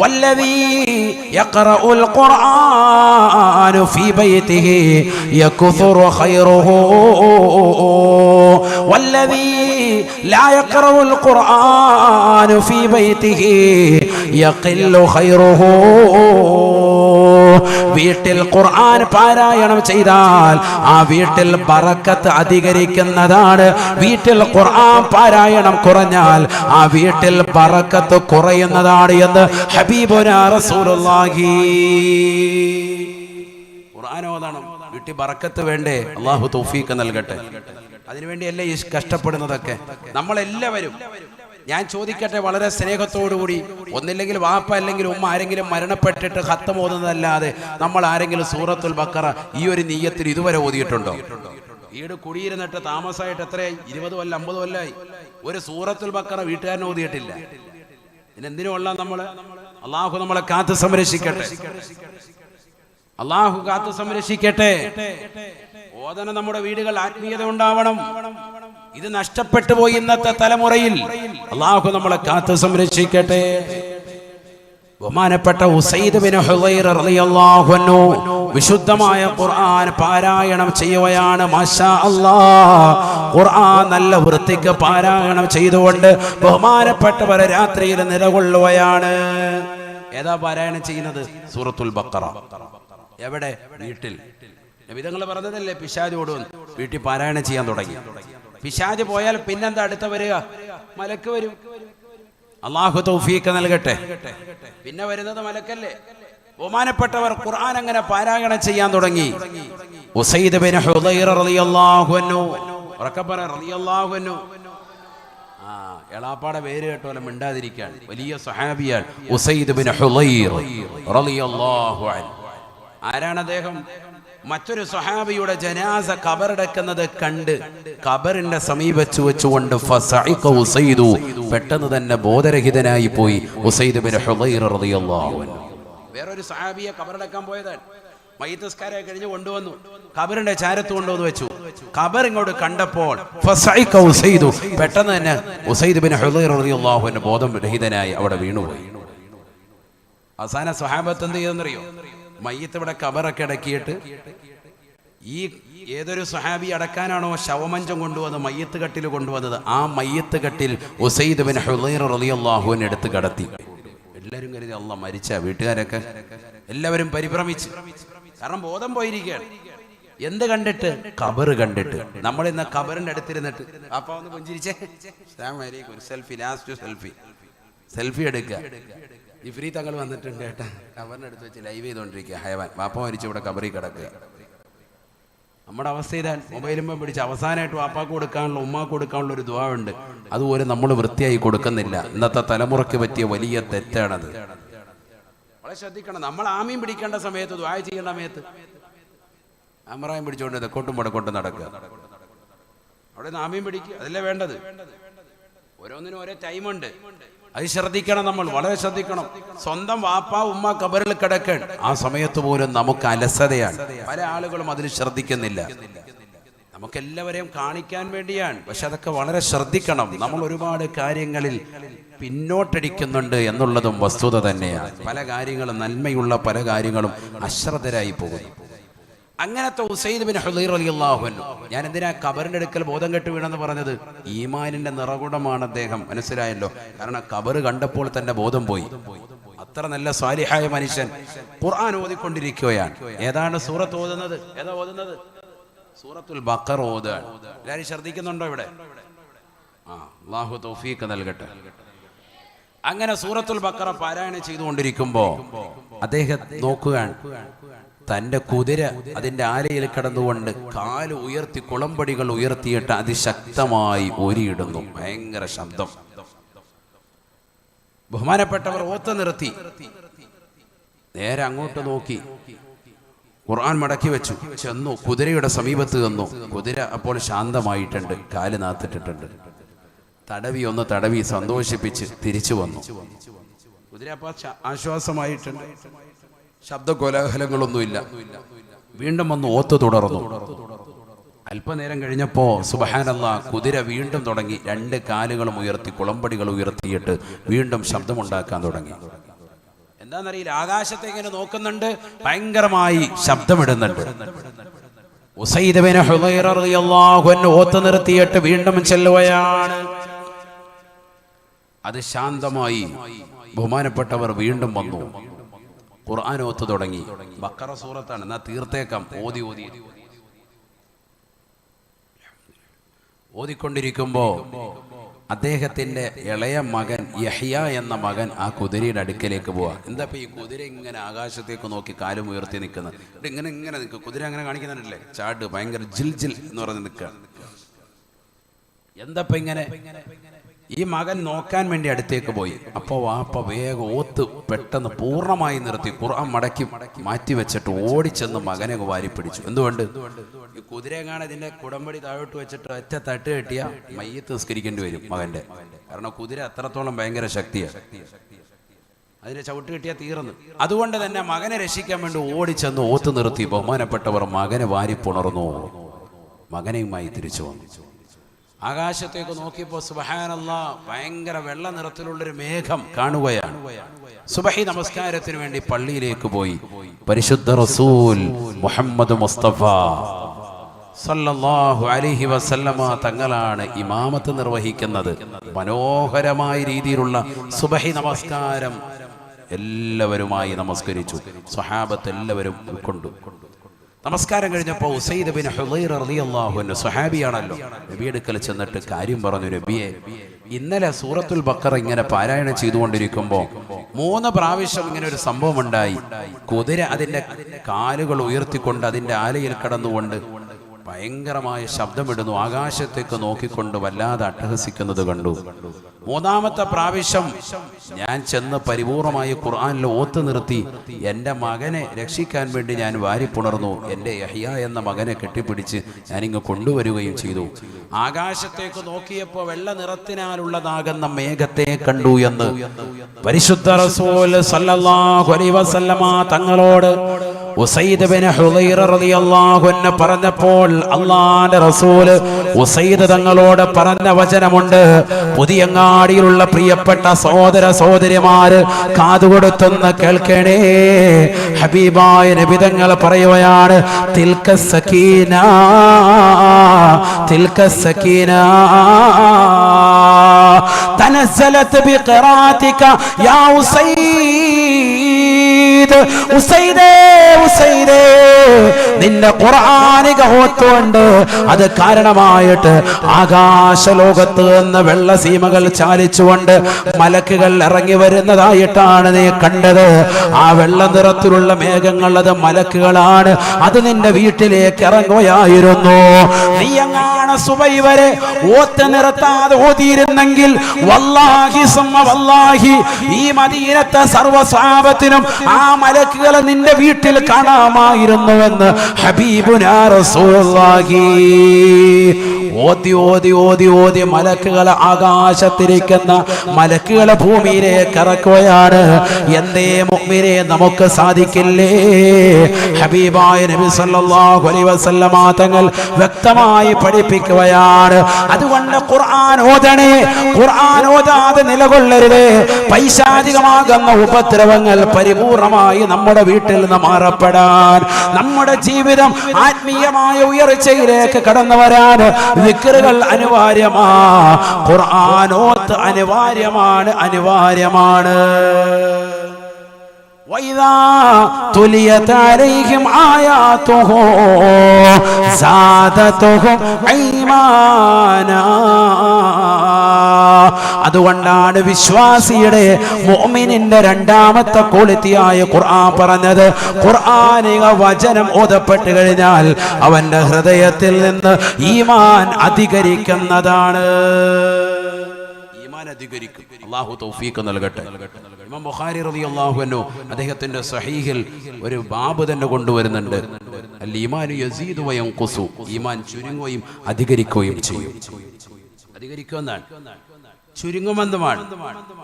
വല്ലദീ യഖറഉൽ ഖുർആന ഫീ ബൈതിഹി യക്ഫുറു ഖൈറുഹു. വല്ലദീ ലാ യഖറഉൽ ഖുർആന ഫീ ബൈതിഹി യഖില്ലു ഖൈറുഹു. വീട്ടിൽ ഖുർആൻ പാരായണം ചെയ്താൽ ആ വീട്ടിൽ ബറക്കത്ത് അധികരിക്കുന്നതാണ്. വീട്ടിൽ ഖുർആൻ പാരായണം കുറഞ്ഞാൽ ആ വീട്ടിൽ ബറക്കത്ത് കുറയുന്നതാണ് എന്ന് ഹബീബുന റസൂലുള്ളാഹി. ഖുർആൻ ഓതണം വീട്ടിൽ ബറക്കത്ത് വേണ്ടേ? അള്ളാഹു തൗഫീഖ് നൽകട്ടെ. അതിനുവേണ്ടിയല്ലേ ഈ കഷ്ടപ്പെടുന്നതൊക്കെ? നമ്മളെല്ലാവരും ഞാൻ ചോദിക്കട്ടെ വളരെ സ്നേഹത്തോടുകൂടി. ഒന്നില്ലെങ്കിൽ വാപ്പ അല്ലെങ്കിൽ ഉമ്മ ആരെങ്കിലും മരണപ്പെട്ടിട്ട് ഹത്തം ഓതുന്നതല്ലാതെ നമ്മൾ ആരെങ്കിലും സൂറത്തുൽ ബക്കറ ഈ ഒരു നീയത്തിൽ ഇതുവരെ ഓതിയിട്ടുണ്ടോ? വീട് കുടിയിരുന്നിട്ട് താമസമായിട്ട് എത്രയായി? ഇരുപത് കൊല്ലം അമ്പത് കൊല്ലമായി. ഒരു സൂറത്തുൽ ബക്കറ വീട്ടുകാരൻ ഓതിയിട്ടില്ല. ഇതിനെന്തിനുള്ള നമ്മൾ? അള്ളാഹു നമ്മളെ കാത്തു സംരക്ഷിക്കട്ടെ. അള്ളാഹു കാത്തു സംരക്ഷിക്കട്ടെ. ഓതന നമ്മുടെ വീടുകൾ ആത്മീയത ഉണ്ടാവണം. ഇത് നഷ്ടപ്പെട്ടു പോയി ഇന്നത്തെ തലമുറയിൽ. അള്ളാഹു നമ്മളെ കാത്തു സംരക്ഷിക്കട്ടെ. ബഹുമാനപ്പെട്ട ഉസൈദ് റളിയല്ലാഹു അൻഹു വിശുദ്ധമായ ഖുർആൻ പാരായണം ചെയ്യുകയാണ്. മാഷാ ഖുർആൻ നല്ല വൃത്തിക്ക് പാരായണം ചെയ്തുകൊണ്ട് ബഹുമാനപ്പെട്ടവരെ രാത്രിയിൽ നിലകൊള്ളുകയാണ്. ഏതാ പാരായണം ചെയ്യുന്നത്? സൂറത്തുൽ ബക്കറ എവിടെ? വീട്ടിൽ. വിധങ്ങൾ പറഞ്ഞതല്ലേ പിശാജ് ഓടും വീട്ടിൽ പാരായണം ചെയ്യാൻ തുടങ്ങി. പിശാജ് പോയാൽ പിന്നെന്താ അടുത്ത വരിക? മലക്ക് വരും. അള്ളാഹു തൗഫീഖ് നൽകട്ടെ. പിന്നെ വരുന്നത് മലക്കല്ലേ? ബഹുമാനപ്പെട്ടവർ ഖുർആൻ അങ്ങനെ പാരായണം ചെയ്യാൻ തുടങ്ങി. ഉസൈദ് ബിൻ ഹുദൈർ റളിയല്ലാഹു അൻഹു. ഉറക്കെ റളിയല്ലാഹു അൻഹു. ആ എളാപ്പാടെ പേര് കേട്ടോലെ മിണ്ടാതിരിക്കാൻ. വലിയ സഹാബിയാണ് ഉസൈദ് ബിൻ ഹുദൈർ റളിയല്ലാഹു അൻഹു. ആരാണ് അദ്ദേഹം? മറ്റൊരു സ്വഹാബിയുടെ ജനാസ കബറടക്കുന്നത് കണ്ട് കബറിന്റെ സമീപത്ത് വെച്ചുകൊണ്ട് പെട്ടെന്ന് തന്നെ ബോധരഹിതനായി പോയി ബിൻ വേറൊരു സഹാബിയെ കബറടക്കാൻ പോയതാണ്. മയ്യത്തസ്കാരെ കഴിഞ്ഞ് കൊണ്ടുവന്നു. കബറിന്റെ ചാരത്ത് കൊണ്ടുവന്ന് വെച്ചു. കബർ ഇങ്ങോട്ട് കണ്ടപ്പോൾ പെട്ടെന്ന് തന്നെ ഉസൈദ് ബിൻ ബോധം രഹിതനായി അവിടെ വീണുപോയി. അവസാന സ്വഹാബത്ത് എന്ത് ചെയ്തെന്നറിയോ? മയ്യത്ത് ഇവിടെ കബറൊക്കെ അടക്കിയിട്ട് ഈ ഏതൊരു സഹാബി അടക്കാനാണോ ശവമഞ്ചം കൊണ്ടുവന്നത് മയ്യത്ത് കട്ടിൽ കൊണ്ടുവന്നത്? ആ മയ്യത്ത് കട്ടിൽ ഉസൈദ് ബിൻ എടുത്ത് കടത്തി. എല്ലാവരും കരുതി അല്ല മരിച്ച വീട്ടുകാരൊക്കെ? എല്ലാവരും പരിഭ്രമിച്ച്. കാരണം ബോധം പോയിരിക്കുകയാണ്. എന്ത് കണ്ടിട്ട്? കബറ് കണ്ടിട്ട്. നമ്മൾ ഇന്ന് കബറിന്റെ അടുത്തിരുന്നിട്ട് അപ്പൊ സെൽഫി ലാസ്റ്റ് സെൽഫി. സെൽഫി എടുക്കുക. ഇഫ്രീ തങ്ങൾ വന്നിട്ടുണ്ട് ഏട്ടാ കബറിന് അടുത്ത് വെച്ച് ലൈവ് ചെയ്തോണ്ടിരിക്കുക. ഹയവാൻ വാപ്പ മരിച്ചു ഇവിടെ കബറി കിടക്കുക. നമ്മുടെ അവസ്ഥ ഇതാ. മൊബൈലുമ്പോൾ പിടിച്ച് അവസാനമായിട്ട് വാപ്പാക്ക് കൊടുക്കാനുള്ള ഉമ്മാക്ക് കൊടുക്കാനുള്ള ഒരു ദുവാ ഉണ്ട് അതുപോലെ നമ്മൾ വൃത്തിയായി കൊടുക്കുന്നില്ല. ഇന്നത്തെ തലമുറയ്ക്ക് പറ്റിയ വലിയ തെറ്റാണത്. വളരെ ശ്രദ്ധിക്കണം. നമ്മൾ ആമീൻ പിടിക്കേണ്ട സമയത്ത് ദ്വായ ചെയ്യേണ്ട സമയത്ത്. അമറായും പിടിച്ചുകൊണ്ട് തെക്കോട്ടും വടക്കോട്ടും നടക്കുക. അവിടെ നിന്ന് ആമീൻ പിടിക്കുക. അതല്ലേ വേണ്ടത്? ഓരോന്നിനും ഓരോ ടൈമുണ്ട് അത് ശ്രദ്ധിക്കണം നമ്മൾ വളരെ ശ്രദ്ധിക്കണം. സ്വന്തം വാപ്പ ഉമ്മ കബറിൽ കിടക്കാൻ ആ സമയത്ത് പോലും നമുക്ക് അലസതയാണ്. പല ആളുകളും അതിൽ ശ്രദ്ധിക്കുന്നില്ല. നമുക്ക് എല്ലാവരെയും കാണിക്കാൻ വേണ്ടിയാണ്. പക്ഷെ അതൊക്കെ വളരെ ശ്രദ്ധിക്കണം. നമ്മൾ ഒരുപാട് കാര്യങ്ങളിൽ പിന്നോട്ടടിക്കുന്നുണ്ട് എന്നുള്ളതും വസ്തുത തന്നെയാണ്. പല കാര്യങ്ങളും നന്മയുള്ള പല കാര്യങ്ങളും അശ്രദ്ധരായി പോകുന്നു. അങ്ങനത്തെ ഉസൈദ് ബിൻ ഹുദൈർ അലി അൻഹു. ഞാൻ എന്തിനാ കബറിന്റെ അടുക്കൽ ബോധം കെട്ട് വീണെന്ന് പറഞ്ഞത്? ഈമാനിന്റെ നിറകുടമാണ് അദ്ദേഹം. മനസ്സിലായല്ലോ? കാരണം കബറ് കണ്ടപ്പോൾ തന്നെ ബോധം പോയി. അത്ര നല്ല സ്വാലിഹായ മനുഷ്യൻ. ഖുർആൻ ഓതിക്കൊണ്ടിരിക്കുകയാണ്. ഏതാണ് സൂറത്ത് ഓതുന്നത്? ഏതാ ഓതുന്നത്? സൂറത്തുൽ ബക്കർ ഓതുകയാണ്. എല്ലാവരും ശ്രദ്ധിക്കുന്നുണ്ടോ ഇവിടെ? ആ അള്ളാഹു തൗഫീഖ് നൽകട്ടെ. അങ്ങനെ സൂറത്തുൽ ബക്കറ പാരായണം ചെയ്തുകൊണ്ടിരിക്കുമ്പോ അദ്ദേഹം നോക്കുകയാണ്. തന്റെ കുതിര അതിന്റെ ആലയിൽ കിടന്നുകൊണ്ട് കാൽ ഉയർത്തി കുളമ്പടികൾ ഉയർത്തിയിട്ട് അതിശക്തമായി ഒരിയിടുന്നു ഭയങ്കര ശബ്ദം. ബഹുമാനപ്പെട്ടവർ ഓത്ത നിർത്തി. നേരെ അങ്ങോട്ട് നോക്കി. ഖുർആൻ മടക്കി വെച്ചു. ചെന്നു. കുതിരയുടെ സമീപത്ത് ചെന്നു. കുതിര അപ്പോൾ ശാന്തമായിട്ടുണ്ട്. കാൽ നാത്തിട്ടിട്ടുണ്ട് തടവി ഒന്ന് തടവി സന്തോഷിപ്പിച്ച് തിരിച്ചു വന്നു. കുതിര അപ്പോൾ ആശ്വാസമായിട്ടുണ്ട്. ശബ്ദ കോലാഹലങ്ങളൊന്നുമില്ല വീണ്ടും വന്ന് ഓത്ത് തുടർന്നു. അല്പനേരം കഴിഞ്ഞപ്പോ സുബഹാനല്ല കുതിര വീണ്ടും തുടങ്ങി. രണ്ട് കാലുകളും ഉയർത്തി കുളമ്പടികൾ ഉയർത്തിയിട്ട് വീണ്ടും ശബ്ദമുണ്ടാക്കാൻ തുടങ്ങി. എന്താണെന്നറിയില്ല ആകാശത്തെ ഇങ്ങനെ നോക്കുന്നുണ്ട് ഭയങ്കരമായി ശബ്ദമിടുന്നുണ്ട്. ഓത്ത് നിർത്തിയിട്ട് വീണ്ടും ചെല്ലുകയാണ്. അത് ശാന്തമായി ബഹുമാനപ്പെട്ടവർ വീണ്ടും വന്നു. ഖുർആൻ തുടങ്ങി. ബക്കറ സൂറത്താണ്. എന്നാ തീർത്തേക്കാം. ഓതി ഓതി. ഓതിക്കൊണ്ടിരിക്കുമ്പോ അദ്ദേഹത്തിന്റെ ഇളയ മകൻ യഹിയ എന്ന മകൻ ആ കുതിരയുടെ അടുക്കലേക്ക് പോവാ. എന്താ ഈ കുതിര ഇങ്ങനെ ആകാശത്തേക്ക് നോക്കി കാലും ഉയർത്തി നിൽക്കുന്നത്? ഇങ്ങനെ ഇങ്ങനെ നിൽക്കും. കുതിര അങ്ങനെ കാണിക്കുന്നുണ്ടല്ലേ? ചാട് ഭയങ്കര ജിൽ ജിൽ എന്ന് പറഞ്ഞ് നിൽക്കുക. എന്താ ഇങ്ങനെ? ഈ മകൻ നോക്കാൻ വേണ്ടി അടുത്തേക്ക് പോയി. അപ്പോൾ വാപ്പ വേഗം ഓത്ത് പെട്ടെന്ന് പൂർണമായി നിർത്തി ഖുർആൻ മടക്കി മാറ്റി വെച്ചിട്ട് ഓടിച്ചെന്ന് മകനെ വാരി പിടിച്ചു. എന്തുകൊണ്ട്? ഈ കുതിരയെ കാണാൻ ഇതിന്റെ കുടമ്പടി താഴോട്ട് വെച്ചിട്ട് ഒറ്റ തട്ട് കെട്ടിയ മയ്യത്ത് നിസ്കരിക്കേണ്ടി വരും മകന്റെ. കാരണം കുതിര അത്രത്തോളം ഭയങ്കര ശക്തിയാണ് അതിനെ ചവിട്ട് കിട്ടിയാൽ തീർന്നു. അതുകൊണ്ട് തന്നെ മകനെ രക്ഷിക്കാൻ വേണ്ടി ഓടിച്ചെന്ന് ഓത്ത് നിർത്തി ബഹുമാനപ്പെട്ടവർ മകനെ വാരി പുണർന്നു. മകനെയുമായി തിരിച്ചു വന്നു. ആകാശത്തേക്ക് നോക്കിയപ്പോൾ സുബഹാനല്ല ഭയങ്കര വെള്ള നിറത്തിലുള്ളൊരു മേഘം കാണുകയാണ്. സുബഹി നമസ്കാരത്തിന് വേണ്ടി പള്ളിയിലേക്ക് പോയി. പരിശുദ്ധ റസൂൽ മുഹമ്മദ് മുസ്തഫ സല്ലല്ലാഹു അലൈഹി വസല്ലമ തങ്ങളാണ് ഇമാമത്ത് നിർവഹിക്കുന്നത്. മനോഹരമായ രീതിയിലുള്ള സുബഹി നമസ്കാരം എല്ലാവരുമായി നമസ്കരിച്ചു. സ്വഹാബത്ത് എല്ലാവരും ഉൾക്കൊണ്ടു. നമസ്കാരം കഴിഞ്ഞപ്പോൾ ഉസൈദ് ബിൻ ഹുലൈർ സ്വഹാബിയാണല്ലോ. നബി അടുക്കൽ ചെന്നിട്ട് കാര്യം പറഞ്ഞു നബിയെ ഇന്നലെ സൂറത്തുൽ ബക്കർ ഇങ്ങനെ പാരായണം ചെയ്തുകൊണ്ടിരിക്കുമ്പോൾ മൂന്ന് പ്രാവശ്യം ഇങ്ങനെ ഒരു സംഭവം ഉണ്ടായി കുതിര അതിന്റെ കാലുകൾ ഉയർത്തിക്കൊണ്ട് അതിന്റെ ആലയിൽ കടന്നുകൊണ്ട് ഭയങ്കരമായ ശബ്ദമിടുന്നു. ആകാശത്തേക്ക് നോക്കിക്കൊണ്ട് വല്ലാതെ അട്ടഹസിക്കുന്നത് കണ്ടു. മൂന്നാമത്തെ പ്രാവശ്യം ഞാൻ ചെന്ന് പരിപൂർണമായി ഖുർആാനിൽ ഓത്ത് നിർത്തി. എന്റെ മകനെ രക്ഷിക്കാൻ വേണ്ടി ഞാൻ വാരിപ്പുണർന്നു. എന്റെ യഹിയ എന്ന മകനെ കെട്ടിപ്പിടിച്ച് ഞാനിങ്ങ് കൊണ്ടുവരികയും ചെയ്തു. ആകാശത്തേക്ക് നോക്കിയപ്പോൾ വെള്ള നിറത്തിനാലുള്ളതാകുന്ന മേഘത്തെ കണ്ടു എന്ന്. പരിശുദ്ധ റസൂൽ തങ്ങളോട് പറഞ്ഞപ്പോൾ റസൂൽ ഉസൈദ് തങ്ങളോട് പറഞ്ഞ വചനമുണ്ട്. പുതിയങ്ങാടിയിലുള്ള പ്രിയപ്പെട്ട സഹോദര സഹോദരിമാര് കാതുകൊടുത്തൊന്ന് കേൾക്കണേ. ഹബീബായ നബിതങ്ങൾ പറയുകയാണ് തനസലത്ത് ബിഖറാതിക യാ ഉസൈദ് ഉസൈദേ നിന്റെ ഖുർആനിക അത് കാരണമായിട്ട് ആകാശലോകത്ത് നിന്ന് വെള്ള സീമകൾ ചാലിച്ചുകൊണ്ട് മലക്കുകൾ ഇറങ്ങി വരുന്നതായിട്ടാണ് നീ കണ്ടത്. ആ വെള്ള നിറത്തിലുള്ള മേഘങ്ങൾ അത് മലക്കുകളാണ്. അത് നിന്റെ വീട്ടിലേക്ക് ഇറങ്ങുകയായിരുന്നു. നീ എങ്ങാണ് സുബൈ വരെ ഓത്ത് നിർത്താതെ ഓതിയിരുന്നെങ്കിൽ വല്ലാഹി സമ്മ വല്ലാഹി ഈ മദീനത്തെ സർവസാപത്തിനും ആ മലക്കുകളെ നിന്റെ വീട്ടിൽ കാണാമായിരുന്നുവെന്ന് ഹബീബുനാ റസൂലുള്ളാഹി. ഓതി ഓതി ഓതി ഓതി മലക്കുകളെ ആകാശത്തിരിക്കുന്ന മലക്കുകളെ ഭൂമിയിലേക്ക് ഇറക്കുകയാണ്. എന്തേ മുമ്പിനെ നമുക്ക് സാധിക്കില്ലേ? ഹബീബായ നബി സല്ലല്ലാഹു അലൈഹി വസല്ലമ തങ്ങൾ വ്യക്തമായി പഠിപ്പിക്കുകയാണ്. അതുകൊണ്ട് ഖുർആൻ ഓതണേ. ഖുർആൻ ഓതാതെ നിലകൊള്ളരുത്. പൈശാചികമാകുന്ന ഉപദ്രവങ്ങൾ പരിപൂർണമായി നമ്മുടെ വീട്ടിൽ നിന്ന് മാറപ്പെടാൻ. നമ്മുടെ ജീവിതം ആത്മീയമായ ഉയർച്ചയിലേക്ക് കടന്നു വരാൻ വിക്രുകൾ അനിവാര്യമാ. ഖുർആനോത്ത് അനിവാര്യമാണ് അനിവാര്യമാണ്. അലൈഹിം ആയാതുഹു അതുകൊണ്ടാണ് വിശ്വാസിയുടെ മോമിനിന്റെ രണ്ടാമത്തെ ക്വാളിറ്റിയായ ഖുർആൻ പറഞ്ഞത്. ഖുർആാനിക വചനം ഓതപ്പെട്ട് കഴിഞ്ഞാൽ അവന്റെ ഹൃദയത്തിൽ നിന്ന് ഈമാൻ അധികരിക്കുന്നതാണ്. അധികരിക്കും അള്ളാഹു തൗഫീഖ് നൽകട്ടെ. ഇമാം ബുഖാരി റളിയല്ലാഹു അൻഹു അദ്ദേഹത്തിന്റെ സഹീഹിൽ ഒരു ബാബ് തന്നെ കൊണ്ടുവരുന്നുണ്ട്. അൽ ഈമാനു യസീദു വയൻഖുസു ഈമാൻ ചുരുങ്ങുകയും അധികരിക്കുകയും ചെയ്യും. അധികരിക്കുമെന്നാണ്. ചുരുങ്ങുമെന്നുമാണ്.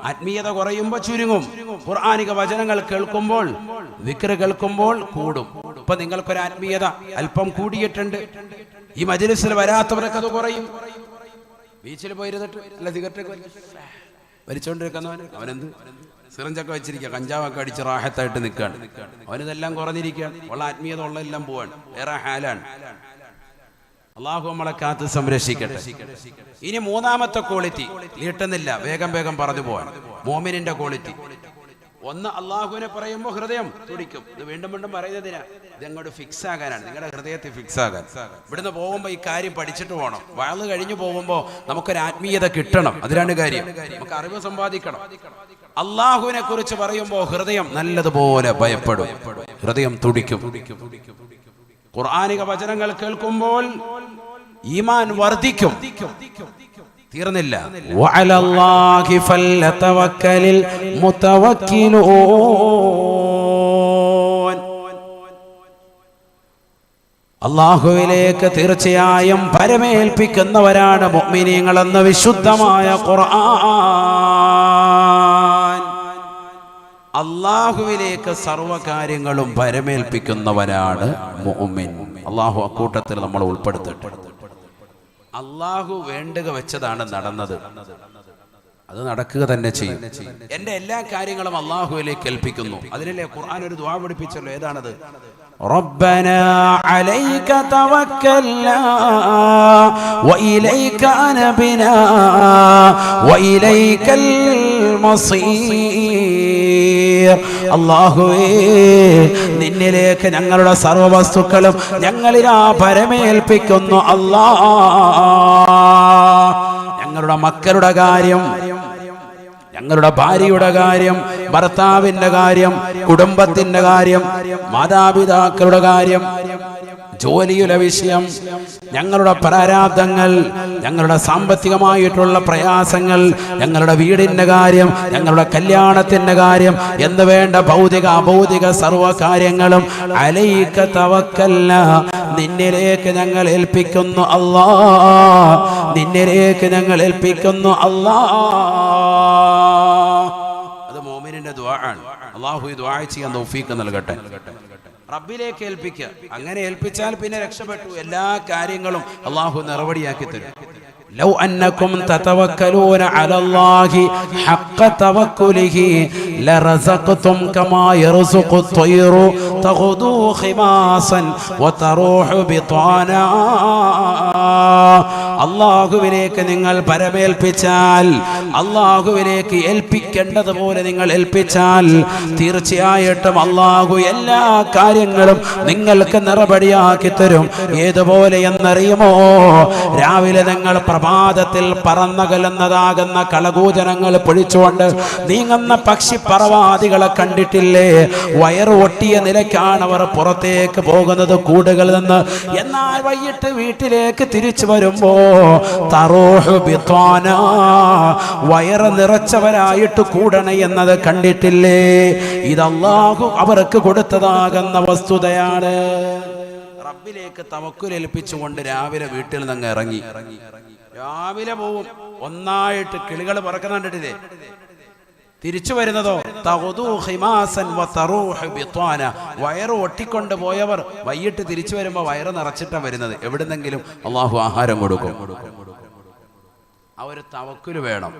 ആത്മീയത കുറയുമ്പോൾ ചുരുങ്ങും. ഖുർആാനിക വചനങ്ങൾ കേൾക്കുമ്പോൾ വിക്ര കേൾക്കുമ്പോൾ കൂടും. ഇപ്പൊ നിങ്ങൾക്കൊരു ആത്മീയത അല്പം കൂടിയിട്ടുണ്ട്. ഈ മജ്ലിസിൽ വരാത്തവരൊക്കെ അത് കുറയും. ബീച്ചിൽ പോയിരുന്നിട്ട് അല്ല സിഗരറ്റ് വലിച്ചോണ്ടിരിക്കുന്നവന് അവനെന്ത്? സിറഞ്ചൊക്കെ വെച്ചിരിക്കുക. കഞ്ചാവൊക്കെ അടിച്ച് റാഹത്തായിട്ട് നിൽക്കുകയാണ്. അവനിതെല്ലാം കുറഞ്ഞിരിക്കുകയാണ്. ഉള്ള ആത്മീയത ഉള്ള എല്ലാം പോവാണ്. വേറെ ഹാലാണ്. അള്ളാഹു നമ്മളെ കാത്ത് സംരക്ഷിക്കട്ടെ. ഇനി മൂന്നാമത്തെ ക്വാളിറ്റി നീട്ടുന്നില്ല. വേഗം വേഗം പറഞ്ഞു പോവാൻ മോമിനിന്റെ ക്വാളിറ്റി ഒന്ന് അള്ളാഹുവിനെ പറയുമ്പോൾ ഹൃദയം തുടിക്കും. ഇത് വീണ്ടും വീണ്ടും പറയുന്നതിനാ. ഇത് അങ്ങോട്ട് ഫിക്സ് ആകാനാണ്. നിങ്ങളുടെ ഹൃദയത്തെ ഫിക്സ് ആകാൻ. ഇവിടുന്ന് പോകുമ്പോൾ ഈ കാര്യം പഠിച്ചിട്ട് പോകണം വളർന്നു കഴിഞ്ഞു പോകുമ്പോൾ നമുക്കൊരു ആത്മീയത കിട്ടണം. അതിനാണ് കാര്യം. നമുക്ക് അറിവ് സമ്പാദിക്കണം. അള്ളാഹുവിനെ കുറിച്ച് പറയുമ്പോൾ ഹൃദയം നല്ലതുപോലെ ഭയപ്പെടും. ഹൃദയം തുടിക്കും. ഖുർആാനിക വചനങ്ങൾ കേൾക്കുമ്പോൾ ഈമാൻ വർദ്ധിക്കും. തീർന്നില്ല. വഅലല്ലാഹി മുതവക്കിലൂൻ അള്ളാഹുവിലേക്ക് തീർച്ചയായും പരമേൽപ്പിക്കുന്നവരാണ് മുഅ്മിനീങ്ങളെന്ന വിശുദ്ധമായ ഖുർആൻ. അള്ളാഹുവിലേക്ക് സർവകാര്യങ്ങളും പരമേൽപ്പിക്കുന്നവരാണ് മുഅ്മിൻ. അള്ളാഹു അക്കൂട്ടത്തിൽ നമ്മൾ ഉൾപ്പെടുത്തിട്ടുണ്ട് അള്ളാഹു വേണ്ടുക വെച്ചതാണ് നടന്നത് അത് നടക്കുക തന്നെ ചെയ്യും എന്റെ എല്ലാ കാര്യങ്ങളും അള്ളാഹുവിലേക്ക് ഏൽപ്പിക്കുന്നു അതിനല്ലേ ഖുർആൻ ഒരു ദ്വാ പഠിപ്പിച്ചല്ലോ ഏതാണത് ربنا عليك توكلنا وإليك أنبنا وإليك المصير അള്ളാഹുവേ നിന്നിലേക്ക് ഞങ്ങളുടെ സർവവസ്തുക്കളും ഞങ്ങളിലാ പരമേൽപ്പിക്കുന്നു അല്ലാ. ഞങ്ങളുടെ മക്കളുടെ കാര്യം ഞങ്ങളുടെ ഭാര്യയുടെ കാര്യം ഭർത്താവിന്റെ കാര്യം കുടുംബത്തിന്റെ കാര്യം മാതാപിതാക്കളുടെ കാര്യം ജോലിയുടെ വിഷയം ഞങ്ങളുടെ പ്രാരാബ്ദങ്ങൾ ഞങ്ങളുടെ സാമ്പത്തികമായിട്ടുള്ള പ്രയാസങ്ങൾ ഞങ്ങളുടെ വീടിന്റെ കാര്യം ഞങ്ങളുടെ കല്യാണത്തിന്റെ കാര്യം എന്ന് വേണ്ട ഭൗതിക അഭൗതിക സർവ കാര്യങ്ങളും അലയിക്ക തവക്കല്ല നിന്നിലേക്ക് ഞങ്ങൾ ഏൽപ്പിക്കുന്നു അല്ലാ. നിന്നിലേക്ക് ഞങ്ങൾ ഏൽപ്പിക്കുന്നു അല്ലാ. അത് മോമിനിന്റെ ദ്വാ ആണ്. അള്ളാഹു ദ്വാ ചെയ്യാൻ തൗഫീക്ക് നൽകട്ടെ. റബ്ബിലേക്ക് ഏൽപ്പിക്കുക അങ്ങനെ ഏൽപ്പിച്ചാൽ പിന്നെ രക്ഷപ്പെട്ടു എല്ലാ കാര്യങ്ങളും അള്ളാഹു നിറവടിയാക്കി തരും لو أنكم تتوكلون على الله حق توكله لرزقتم كما يرزق الطير تغدو خماصا وتروح بطانا അള്ളാഹുവിലേക്ക് നിങ്ങൾ പരമേൽപ്പിച്ചാൽ അള്ളാഹുവിലേക്ക് ഏൽപ്പിക്കേണ്ടതുപോലെ നിങ്ങൾ ഏൽപ്പിച്ചാൽ തീർച്ചയായിട്ടും അള്ളാഹു എല്ലാ കാര്യങ്ങളും നിങ്ങൾക്ക് നിറപടിയാക്കി തരും. ഏതുപോലെ എന്നറിയുമോ? രാവിലെ നിങ്ങൾ പ്രഭാതത്തിൽ പറന്നകലുന്നതാകുന്ന കളകൂചനങ്ങൾ പൊഴിച്ചുകൊണ്ട് നീങ്ങുന്ന പക്ഷിപ്പറവാദികളെ കണ്ടിട്ടില്ലേ? വയറ് ഒട്ടിയ നിലയ്ക്കാണ് അവർ പുറത്തേക്ക് പോകുന്നത് കൂടുകളിൽ നിന്ന്. എന്നാൽ വൈകിട്ട് വീട്ടിലേക്ക് തിരിച്ചു വരുമ്പോ തറോഹ് ബിത്വാന വയറ് നിറച്ചവരായിട്ട് കൂടണ എന്നത് കണ്ടിട്ടില്ലേ? ഇതല്ലാഹു അവർക്ക് കൊടുത്തതാകുന്ന വസ്തുതയാണ്. റബ്ബിലേക്ക് തവക്കുലേൽപ്പിച്ചുകൊണ്ട് രാവിലെ വീട്ടിൽ നിന്ന് ഇറങ്ങി. രാവിലെ പോവും. ഒന്നായിട്ട് കിളികൾ പറക്കുന്ന കണ്ടിട്ടില്ലേ? തിരിച്ചു വരുന്നതോ. വയറ് ഒട്ടിക്കൊണ്ട് പോയവർ വൈകിട്ട് തിരിച്ചു വരുമ്പോൾ വയറ് നിറച്ചിട്ടാണ് വരുന്നത്. എവിടുന്നെങ്കിലും അള്ളാഹു ആഹാരം കൊടുക്കും. ആ ഒരു തവക്കുൽ വേണം.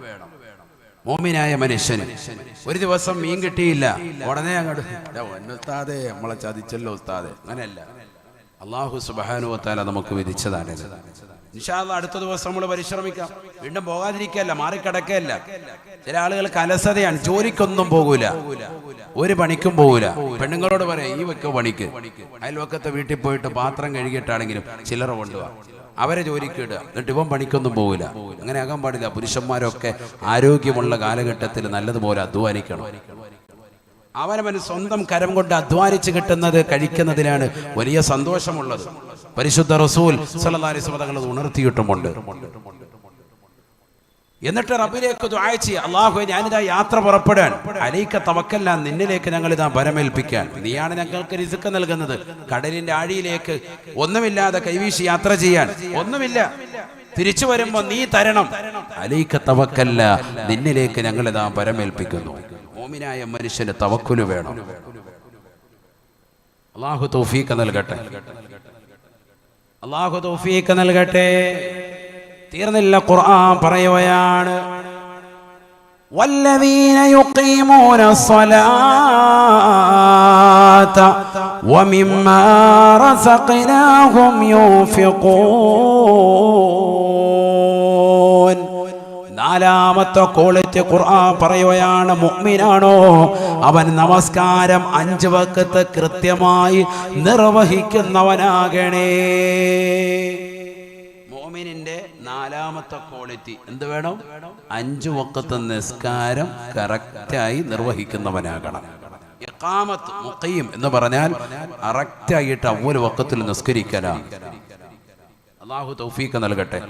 മോമിനായ മനുഷ്യന്. ഒരു ദിവസം മീൻ കിട്ടിയില്ല. ഉടനെ അങ്ങോട്ട് "ദാ പൊന്നു ഉസ്താദേ നമ്മളെ ചതിച്ചല്ലോ ഉസ്താദേ. അങ്ങനെയല്ല. അള്ളാഹു സുബാനുവത്താല നമുക്ക് വിധിച്ചതാണിത് നിഷാദ് അടുത്ത ദിവസം നമ്മൾ പരിശ്രമിക്കാം. വീണ്ടും പോകാതിരിക്കല്ല മാറിക്കിടക്കല്ല ചില ആളുകൾക്ക് അലസതയാണ് ജോലിക്കൊന്നും പോകൂല. ഒരു പണിക്കും പോകൂല. പെണ്ണുങ്ങളോട് പറയാം ഈ വെക്ക പണിക്ക്. അയൽവക്കത്തെ വീട്ടിൽ പോയിട്ട് പാത്രം കഴുകിയിട്ടാണെങ്കിലും ചിലർ കൊണ്ടുപോവാ അവരെ ജോലിക്ക് ഇടുക. എന്നിട്ട് ഇവൻ പണിക്കൊന്നും പോകില്ല അങ്ങനെ ആകാൻ പാടില്ല. പുരുഷന്മാരൊക്കെ ആരോഗ്യമുള്ള കാലഘട്ടത്തിൽ നല്ലതുപോലെ അധ്വാനിക്കണം. അവനവൻ സ്വന്തം കരം കൊണ്ട് അധ്വാനിച്ച് കിട്ടുന്നത് കഴിക്കുന്നതിനാണ് വലിയ സന്തോഷമുള്ളത്. പരിശുദ്ധ റസൂൽ സല്ലല്ലാഹു അലൈഹി വസല്ലം തങ്ങൾ ഉണർത്തിയിട്ടുമുണ്ട്. എന്നിട്ട് റബിലേക്ക് ദുആ ചെയ്യുക. അള്ളാഹു ഞാനിതാ യാത്ര പുറപ്പെടാൻ അലൈക്ക തവക്കല്ല നിന്നിലേക്ക് ഞങ്ങൾ ഇതാ പരമേൽപ്പിക്കാൻ നീയാണ് ഞങ്ങൾക്ക് റിസുക്ക് നൽകുന്നത്. കടലിന്റെ ആഴിയിലേക്ക് ഒന്നുമില്ലാതെ കൈവീശി യാത്ര ചെയ്യാൻ. ഒന്നുമില്ല. തിരിച്ചു വരുമ്പോ നീ തരണം. അലൈക്ക തവക്കല്ല നിന്നിലേക്ക് ഞങ്ങൾ ഇതാ പരമേൽപ്പിക്കുന്നു മോമിനായ മനുഷ്യന് തവക്കുല് വേണം അള്ളാഹു തൗഫീഖ് നൽകട്ടെ അള്ളാഹു തൗഫീഖ് നൽകട്ടെ തീർന്നില്ല ഖുർആൻ പറയുകയാണ് والذين يقيمون الصلاة ومما رزقناهم ينفقون നാലാമത്തെ ക്വാളിറ്റി ഖുർആൻ പറയുകയാണ് മുഅ്മിനാണോ? അവൻ നമസ്കാരം അഞ്ച് വക്കത്ത് കൃത്യമായി നിർവഹിക്കുന്നവനാകണേ. മോമിനിന്റെ നാലാമത്തെ ക്വാളിറ്റി എന്ത് വേണം? അഞ്ചു വക്കത്ത് നിസ്കാരം കറക്റ്റായി നിർവഹിക്കുന്നവനാകണം. ഇഖാമത്ത് മുഖയും എന്ന് പറഞ്ഞാൽ കറക്റ്റായിട്ട് അവർ വക്കത്തിൽ നിസ്കരിക്കലാണ്. അള്ളാഹു തൗഫീഖ് നൽകട്ടെ.